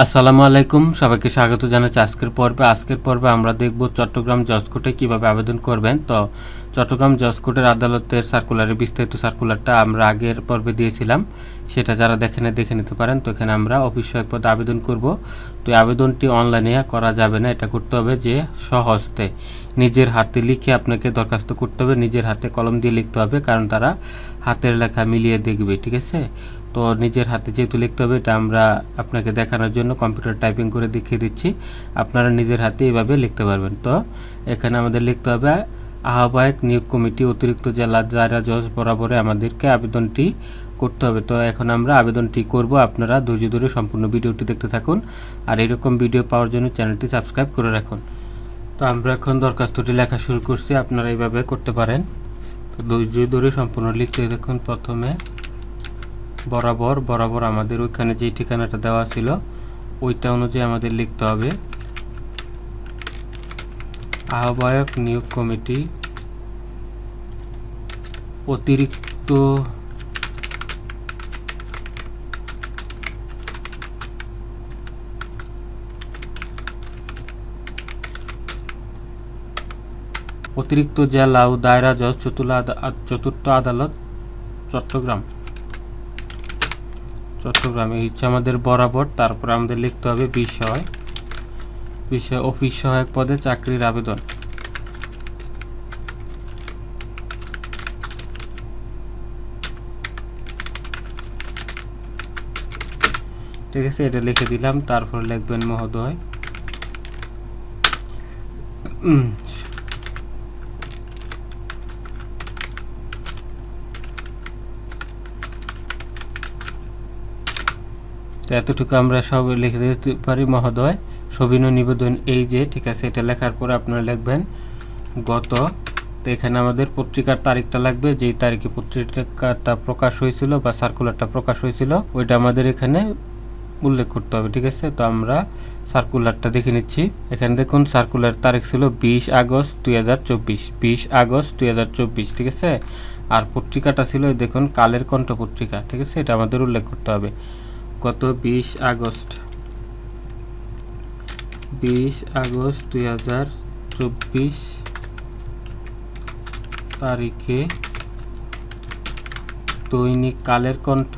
আসসালামু আলাইকুম, সবাইকে স্বাগত জানাচ্ছি। আজকের পর্বে আজকের পর্বে আমরা দেখব চট্টগ্রাম জজ কোর্টে কীভাবে আবেদন করবেন। তো চট্টগ্রাম জজ কোর্টের আদালতের সার্কুলারের বিস্তারিত সার্কুলারটা আমরা আগের পর্বে দিয়েছিলাম। সেটা যারা দেখেন, দেখে নিতে পারেন, তো এখানে আমরা অফিস পদে আবেদন করব। তো আবেদনটি অনলাইনে করা যাবে না, এটা করতে হবে যে সহস্তে নিজের হাতে লিখে আপনাকে দরখাস্ত করতে হবে, নিজের হাতে কলম দিয়ে লিখতে হবে, কারণ তারা হাতের লেখা মিলিয়ে দেখবে, ঠিক আছে? তো নিজের হাতে যেহেতু লিখতে হবে, এটা আমরা আপনাকে দেখানোর জন্য কম্পিউটার টাইপিং করে দেখিয়ে দিচ্ছি। আপনারা নিজের হাতে এইভাবে লিখতে পারবেন। তো এখানে আমাদের লিখতে হবে, আহ্বায়ক নিয়োগ কমিটি অতিরিক্ত জেলা জায়রা জজ বরাবরে আমাদেরকে আবেদনটি করতে হবে। তো এখন আমরা আবেদনটি করব। আপনারা ধৈর্য ধরে সম্পূর্ণ ভিডিওটি দেখতে থাকুন আর এরকম ভিডিও পাওয়ার জন্য চ্যানেলটি সাবস্ক্রাইব করে রাখুন। তো আমরা এখন দরখাস্তটি লেখা শুরু করছি। আপনারা এইভাবে করতে পারেন। তো ধৈর্য ধরে সম্পূর্ণ লিখতে দেখুন প্রথমে। বরাবর বরাবর আমাদের ওইখানে যে ঠিকানাটা দেওয়া ছিল, ওইটা অনুযায়ী আমাদের লিখতে হবে। আহ্বায়ক নিয়োগ কমিটি অতিরিক্ত অতিরিক্ত জেলা ও দায়রা জজ চতুর্থ আদালত, চট্টগ্রাম। চট্টগ্রামে হচ্ছে আমাদের বরাবর, তারপর আমাদের লিখতে হবে বিষয়। বিষয়, অফিস সহায়ক পদে চাকরির আবেদন। ঠিক আছে, এটা লিখে দিলাম, তারপর লিখবেন মহোদয়। এতটুকু আমরা সব লিখে দিতে পারি মহোদয়। সবিনয় নিবেদন এই যে, ঠিক আছে, এটা লেখার পরে আপনারা লিখবেন গত। তো এখানে আমাদের পত্রিকার তারিখটা লাগবে, যেই তারিখে পত্রিকাটা প্রকাশ হয়েছিল বা সার্কুলারটা প্রকাশ হয়েছিল, ওইটা আমাদের এখানে উল্লেখ করতে হবে, ঠিক আছে? তো আমরা সার্কুলারটা দেখে নিচ্ছি। এখানে দেখুন সার্কুলার তারিখ ছিল বিশ আগস্ট দুই হাজার চব্বিশ, বিশ আগস্ট দুই হাজার চব্বিশ, ঠিক আছে? আর পত্রিকাটা ছিল দেখুন, কালের কণ্ঠ পত্রিকা ঠিক আছে? এটা আমাদের উল্লেখ করতে হবে। গত বিশ আগস্ট বিশ আগস্ট দুই হাজার চব্বিশ তারিখে দৈনিক কালের কণ্ঠ।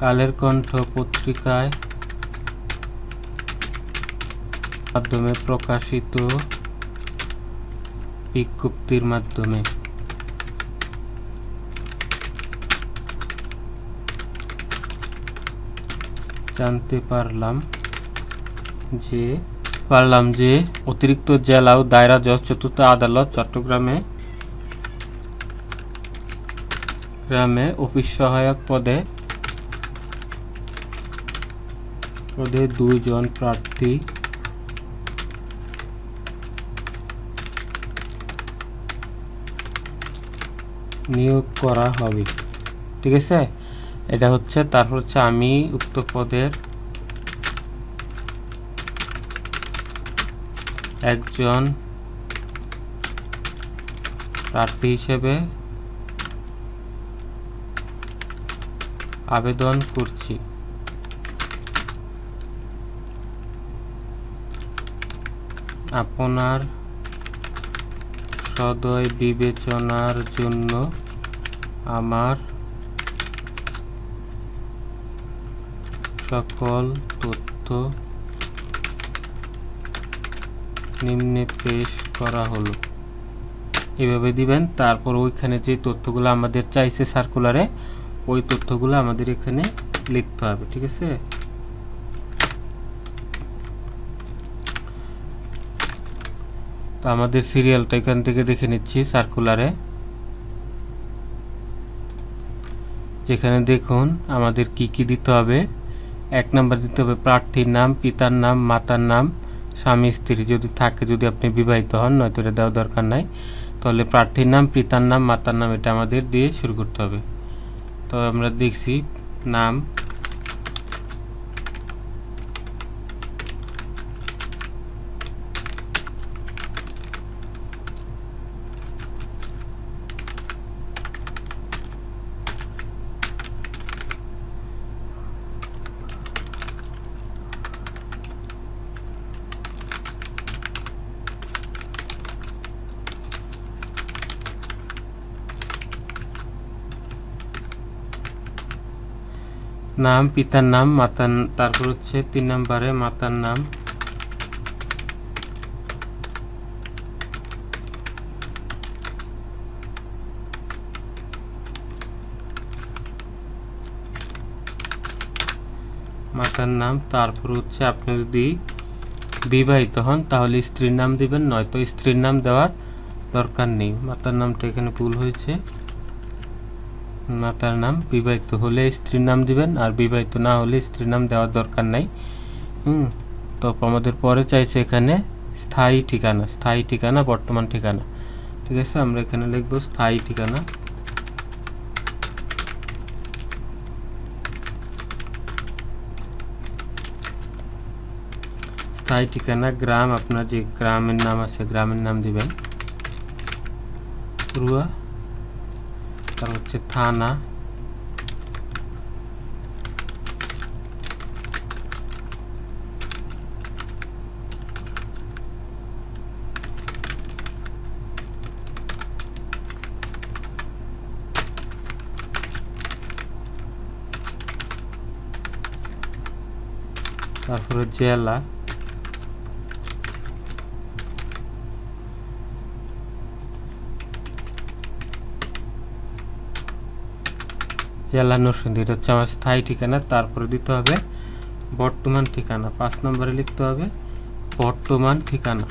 কালের কণ্ঠ পত্রিকায় মাধ্যমে প্রকাশিত বিজ্ঞপ্তির মাধ্যমে। জানতে পারলাম যে পারলাম যে অতিরিক্ত জেলা ও দায়রা জজ চতুর্থ আদালত চট্টগ্রামে গ্রামে অফিস সহায়ক পদে পদে দুইজন প্রার্থী নিয়োগ করা হবে। ঠিক আছে? এটা হচ্ছে তারপর হচ্ছে আমি উক্ত পদের একজন প্রার্থী হিসেবে আবেদন করছি। আপনার সদয় বিবেচনার জন্য আমার সকল তথ্য নিম্নে পেশ করা হলো। এভাবে দিবেন, তারপর ওইখানে যে তথ্যগুলো আমাদের চাইছে সার্কুলারে ওই তথ্যগুলো আমাদের এখানে লিখতে হবে, ঠিক আছে? তো আমাদের সিরিয়ালটা এখান থেকে দেখে নিচ্ছি সার্কুলারে যেখানে দেখুন, আমাদের কি কি দিতে হবে? এক নাম্বার দিতে হবে প্রার্থীর নাম, পিতার নাম, মাতার নাম, স্বামী, স্ত্রী। যদি থাকে, যদি আপনি বিবাহিত হন, নয়তো এটা দেওয়া দরকার নাই। তাহলে প্রার্থীর নাম, পিতার নাম, মাতার নাম, এটা আমাদের দিয়ে শুরু করতে হবে। তো আমরা দেখছি নাম নাম, পিতার নাম, মাতার তারপর হচ্ছে তিন নম্বরে মাতার নাম। মাতার নাম, তারপর হচ্ছে আপনি যদি বিবাহিত হন, তাহলে স্ত্রীর নাম দিবেন, নয়তো স্ত্রীর নাম দেওয়ার দরকার নেই। মাতার নামটা এখানে ভুল হয়েছে। মাতার নাম, বিবাহিত হলে স্ত্রীর নাম দিবেন আর বিবাহিত না হলে স্ত্রীর নাম দেওয়ার দরকার নাই। হুম, তো আমাদের পরে চাইছে এখানে স্থায়ী ঠিকানা স্থায়ী ঠিকানা, বর্তমান ঠিকানা। ঠিক আছে, আমরা এখানে লিখব স্থায়ী ঠিকানা। স্থায়ী ঠিকানা, গ্রাম, আপনার যে গ্রামের নাম আছে, গ্রামের নাম দিবেন। রুয়া। তার হচ্ছে থানা তারপরে জেলা জেলা নরসিংদী এটা হচ্ছে আমার স্থায়ী ঠিকানা, তারপরে দিতে হবে বর্তমান ঠিকানা, পাঁচ নম্বরে লিখতে হবে বর্তমান ঠিকানা।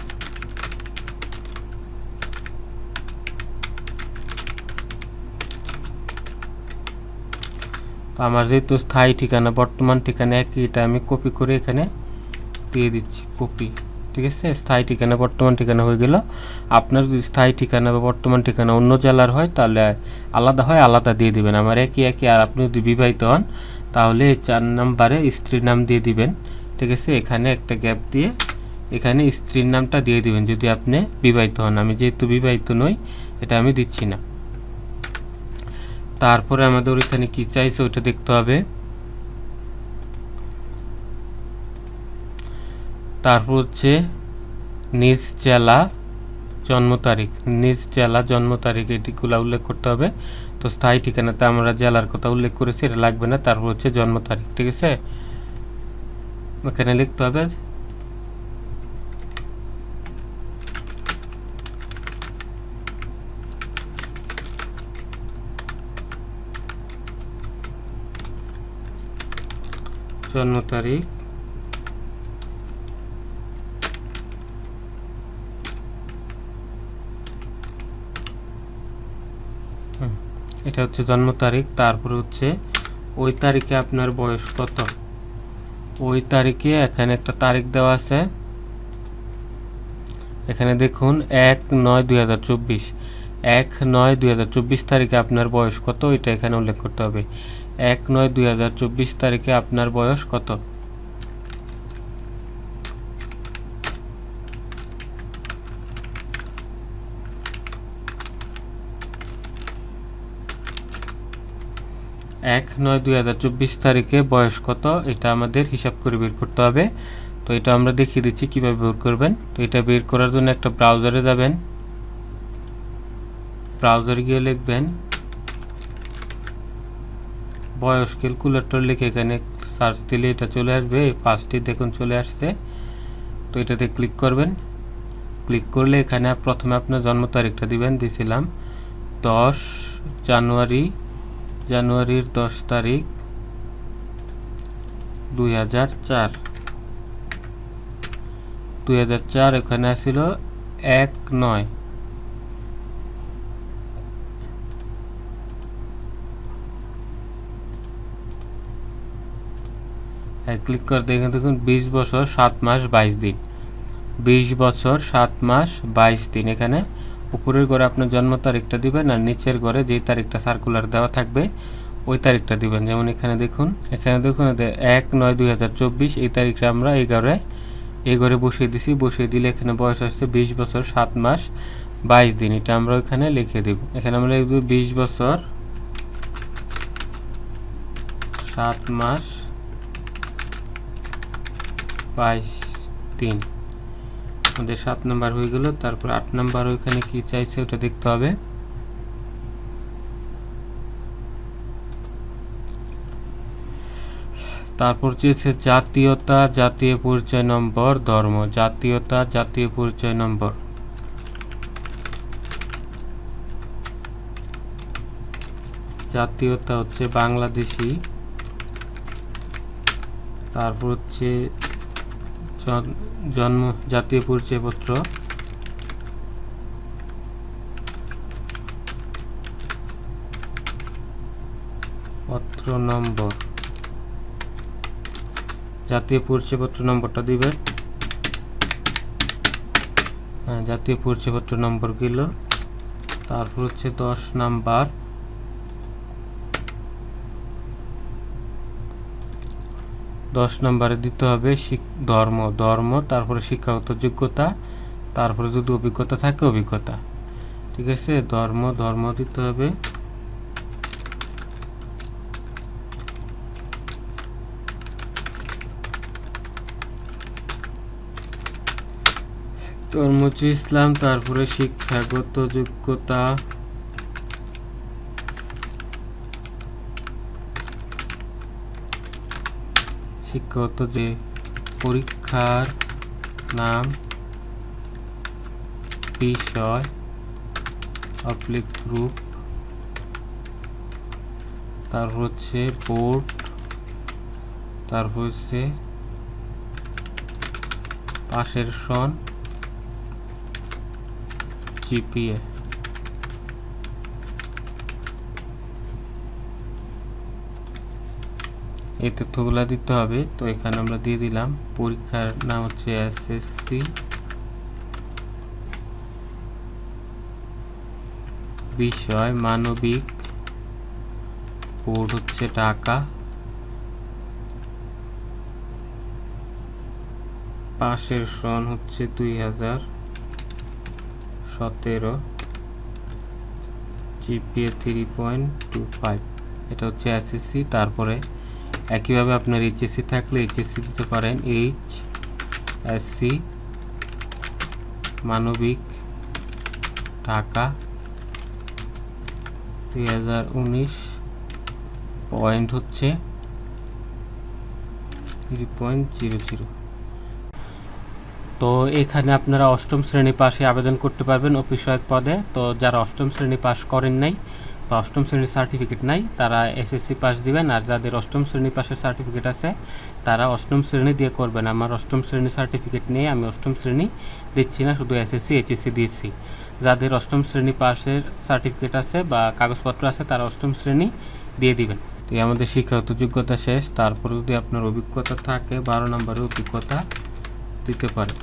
তো আমার যেহেতু স্থায়ী ঠিকানা, বর্তমান ঠিকানা একই, এটা আমি কপি করে এখানে দিয়ে দিচ্ছি কপি ঠিক আছে? স্থায়ী ঠিকানা, বর্তমান ঠিকানা হয়ে গেল। আপনার যদি স্থায়ী ঠিকানা বা বর্তমান ঠিকানা অন্য জেলার হয়, তাহলে আলাদা হয়, আলাদা দিয়ে দিবেন। আমার একই একই। আর আপনি যদি বিবাহিত হন, তাহলে চার নাম্বারে স্ত্রীর নাম দিয়ে দিবেন। ঠিক আছে? এখানে একটা গ্যাপ দিয়ে এখানে স্ত্রীর নামটা দিয়ে দিবেন। যদি আপনি বিবাহিত হন, আমি যেহেতু বিবাহিত নই, এটা আমি দিচ্ছি না। তারপরে আমাদের এখানে কী চাইছে ওটা দেখতে হবে। তারপর হচ্ছে নিজ জেলা জন্ম তারিখ। নিজ জেলা জন্ম তারিখ এটিগুলো উল্লেখ করতে হবে। তো স্থায়ী ঠিকানাতে আমরা জেলার কথা উল্লেখ করেছি, এটা লাগবে না। তারপর হচ্ছে জন্ম তারিখ, ঠিক আছে? এখানে লিখতে হবে। জন্ম তারিখ। এটা হচ্ছে জন্ম তারিখ, তারপরে হচ্ছে ওই তারিখে আপনার বয়স কত? ওই তারিখে এখানে একটা তারিখ দেওয়া আছে। এখানে দেখুন, এক নয় দুই হাজার চব্বিশ। এক নয় দুই হাজার চব্বিশ তারিখে আপনার বয়স কত? এটা এখানে উল্লেখ করতে হবে। এক নয় দুই হাজার চব্বিশ তারিখে আপনার বয়স কত? এক নয় দুই হাজার চব্বিশ তারিখে বয়স কত? এটা আমাদের হিসাব করে বের করতে হবে। তো এটা আমরা দেখিয়ে দিচ্ছি কীভাবে বের করবেন। তো এটা বের করার জন্য একটা ব্রাউজারে যাবেন। ব্রাউজারে গিয়ে লিখবেন, বয়স ক্যালকুলেটর লিখে এখানে সার্চ দিলে এটা চলে আসবে। এই পাঁচটি দেখুন চলে আসছে। তো এটাতে ক্লিক করবেন। ক্লিক করলে এখানে প্রথমে আপনার জন্ম তারিখটা দিবেন দিয়েছিলাম দশ জানুয়ারি জানুয়ারির দশ তারিখ, দুই হাজার চার। দুই হাজার চার এখানে আসছিল এক নয়। ক্লিক করে দেখুন দেখুন, বিশ বছর, সাত মাস, বাইশ দিন। বিশ বছর, সাত মাস, বাইশ দিন এখানে। উপরের ঘরে আপনার জন্ম তারিখটা দিবেন আর নিচের ঘরে যেই তারিখটা সার্কুলার দেওয়া থাকবে, ওই তারিখটা দিবেন। যেমন এখানে দেখুন এখানে দেখুন এক নয় দুই হাজার চব্বিশ, এই তারিখটা আমরা এই ঘরে এই ঘরে বসিয়ে দিছি। বসিয়ে দিলে এখানে বয়স আসছে বিশ বছর, সাত মাস, বাইশ দিন। এটা আমরা ওইখানে লিখে দেব। এখানে আমরা লিখব বিশ বছর, সাত মাস, বাইশ দিন। আমাদের সাত নাম্বার হয়ে গেল, তারপর আট নাম্বার ওইখানে কি চাইছে ওটা দেখতে হবে। তারপর চেয়েছে জাতীয়তা, জাতীয় পরিচয় নম্বর, ধর্ম, জাতীয়তা, জাতীয় পরিচয় নম্বর। জাতীয়তা হচ্ছে বাংলাদেশি, তারপর হচ্ছে জন্ম, জাতীয় পরিচয়পত্র। পত্র নম্বর। জাতীয় পরিচয়পত্র নম্বরটা দিবেন হ্যাঁ জাতীয় পরিচয়পত্র নম্বর গেল। তারপর হচ্ছে দশ নাম্বার। দশ নম্বরে দিতে হবে ধর্ম ধর্ম, তারপরে শিক্ষাগত যোগ্যতা, তারপরে যদি অভিজ্ঞতা থাকে অভিজ্ঞতা। ঠিক আছে? ধর্ম ধর্ম দিতে হবে। ধর্ম ইসলাম, তারপরে শিক্ষাগত যোগ্যতা। শিক্ষাগত যে পরীক্ষার নাম, বিষয় পাবলিক গ্রুপ তারপর হচ্ছে বোর্ড তারপর হচ্ছে পাশের সন জিপিএ এই তথ্যগুলো দিতে হবে। তো এখানে আমরা দিয়ে দিলাম। পরীক্ষার নাম হচ্ছে এসএসসি বিষয়, মানবিক। বোর্ড হচ্ছে ঢাকা। পাশের সন হচ্ছে দুই হাজার সতেরো। GPA three point two five এটা হচ্ছে এসএসসি তারপরে একইভাবে আপনার এইচএসসি থাকলে এইচএসসি দিতে পারেন। এইচ এসসি মানবিক, ঢাকা, দুই হাজার উনিশ। পয়েন্ট হচ্ছে থ্রি পয়েন্ট জিরো জিরো তো এখানে আপনারা অষ্টম শ্রেণি পাশে আবেদন করতে পারবেন অফিস সহায়ক পদে। তো যারা অষ্টম শ্রেণি পাস করেন নাই বা অষ্টম শ্রেণির সার্টিফিকেট নাই, তারা এসএসসি পাস দিবেন আর যাদের অষ্টম শ্রেণি পাশের সার্টিফিকেট আছে, তারা অষ্টম শ্রেণি দিয়ে করবেন। আমার অষ্টম শ্রেণির সার্টিফিকেট নিয়ে আমি অষ্টম শ্রেণি দিচ্ছি না, শুধু এসএসসি এইচএসসি দিচ্ছি যাদের অষ্টম শ্রেণি পাশের সার্টিফিকেট আছে বা কাগজপত্র আছে, তারা অষ্টম শ্রেণি দিয়ে দিবেন। তো আমাদের শিক্ষাগত যোগ্যতা শেষ। তারপরে যদি আপনার অভিজ্ঞতা থাকে, বারো নম্বরের অভিজ্ঞতা দিতে পারে।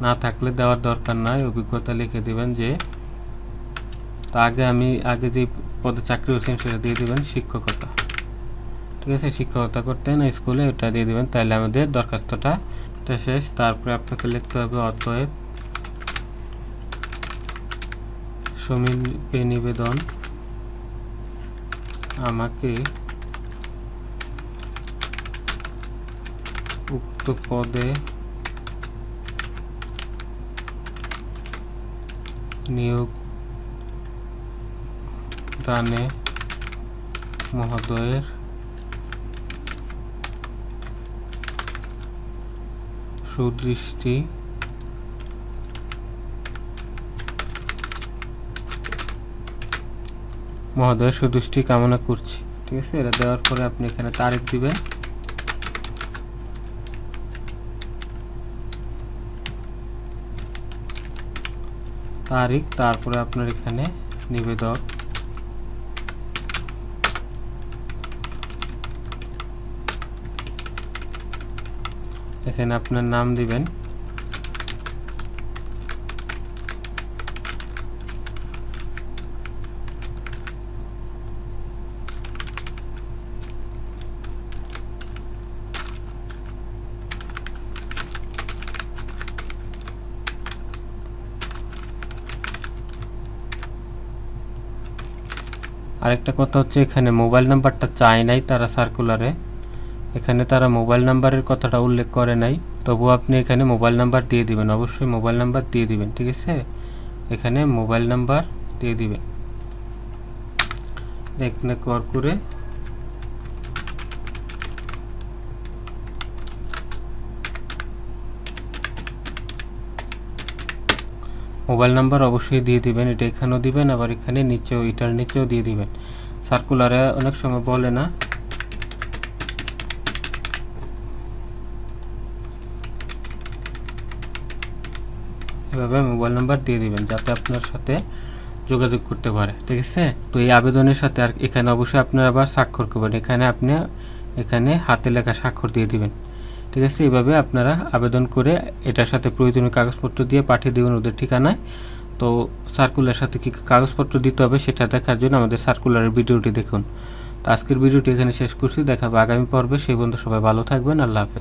না থাকলে দেওয়ার দরকার নাই। অভিজ্ঞতা লিখে দিবেন যে, তা আগে আমি, আগে যে পদে চাকরি হচ্ছেন সেটা দিয়ে দিবেন শিক্ষকতা। ঠিক আছে? শিক্ষকতা করতে না স্কুলে ওটা দিয়ে দিবেন তাহলে আমাদের দরখাস্তটা শেষ। তারপরে আপনাকে লিখতে হবে অতএব সমীপে নিবেদন। আমাকে উক্ত পদে নিয়োগ দানে মহোদয়ের সুদৃষ্টি মহোদয়ের সুদৃষ্টি কামনা করছি। ঠিক আছে? এটা দেওয়ার পরে আপনি এখানে তারিখ দিবেন। তারিখ তারপরে আপনার এখানে নিবেদক। এখানে আপনার নাম দিবেন। আরেকটা কথা হচ্ছে এখানে মোবাইল নাম্বারটা চায় নাই তারা সার্কুলারে এখানে তারা মোবাইল নাম্বারের কথাটা উল্লেখ করে নাই। তবুও আপনি এখানে মোবাইল নাম্বার দিয়ে দিবেন, অবশ্যই মোবাইল নাম্বার দিয়ে দিবেন, ঠিক আছে? এখানে মোবাইল নাম্বার দিয়ে দিবেন। এখানে কর করে মোবাইল নাম্বার অবশ্যই দিয়ে দিবেন, এটা এখানেও দিবেন, আবার এখানে নিচেও, এটার নিচেও দিয়ে দিবেন। সার্কুলারে অনেক সময় বলে না। এভাবে মোবাইল নাম্বার দিয়ে দিবেন, যাতে আপনার সাথে যোগাযোগ করতে পারে, ঠিক আছে? তো এই আবেদনের সাথে আর এখানে অবশ্যই আপনারা আবার স্বাক্ষর করবেন। এখানে আপনি, এখানে হাতে লেখা স্বাক্ষর দিয়ে দিবেন। ঠিক আছে, এভাবে আপনারা আবেদন করে এটার সাথে প্রয়োজনীয় কাগজপত্র দিয়ে পাঠিয়ে দেবেন ওদের ঠিকানায়। তো সার্কুলার সাথে কী কাগজপত্র দিতে হবে সেটা দেখার জন্য আমাদের সার্কুলারের ভিডিওটি দেখুন। তো আজকের ভিডিওটি এখানে শেষ করছি, দেখাবো আগামী পর্বে। সেই বন্ধু সবাই ভালো থাকবেন, আল্লাহ হাফেজ।